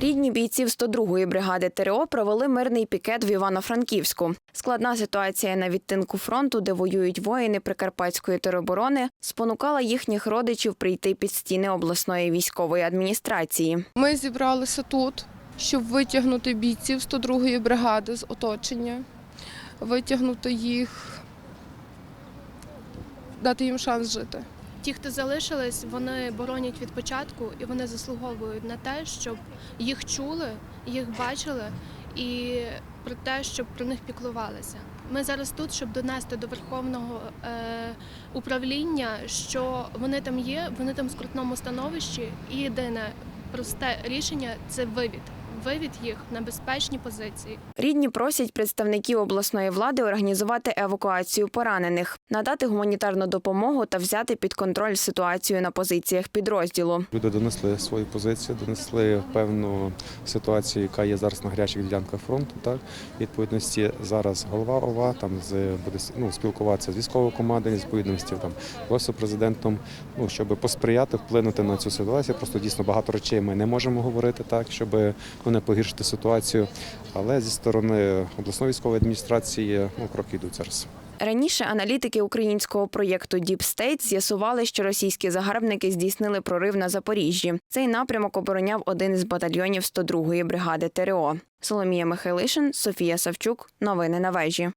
Рідні бійців 102-ї бригади ТРО провели мирний пікет в Івано-Франківську. Складна ситуація на відтинку фронту, де воюють воїни Прикарпатської тероборони, спонукала їхніх родичів прийти під стіни обласної військової адміністрації. Ми зібралися тут, щоб витягнути бійців 102-ї бригади з оточення, витягнути їх, дати їм шанс жити. Ті, хто залишились, вони боронять від початку і вони заслуговують на те, щоб їх чули, їх бачили і про те, щоб про них піклувалися. Ми зараз тут, щоб донести до верховного е, управління, що вони там є, вони там в скрутному становищі, і єдине просте рішення це вивід. Вивід їх на безпечні позиції. Рідні просять представників обласної влади організувати евакуацію поранених, надати гуманітарну допомогу та взяти під контроль ситуацію на позиціях підрозділу. Люди донесли свою позицію, донесли певну ситуацію, яка є зараз на гарячих ділянках фронту. Так відповідності зараз голова ОВА там з буде ну, спілкуватися з військовою командою, з відповідності там офісу президентом. Ну щоб посприяти, вплинути на цю ситуацію. Просто дійсно багато речей ми не можемо говорити так, щоб не погіршити ситуацію. Але зі сторони обласної військової адміністрації ну кроки йдуть зараз. Раніше аналітики українського проєкту Deep State з'ясували, що російські загарбники здійснили прорив на Запоріжжі. Цей напрямок обороняв один із батальйонів 102-ї бригади ТРО. Соломія Михайлишин, Софія Савчук. Новини на вежі.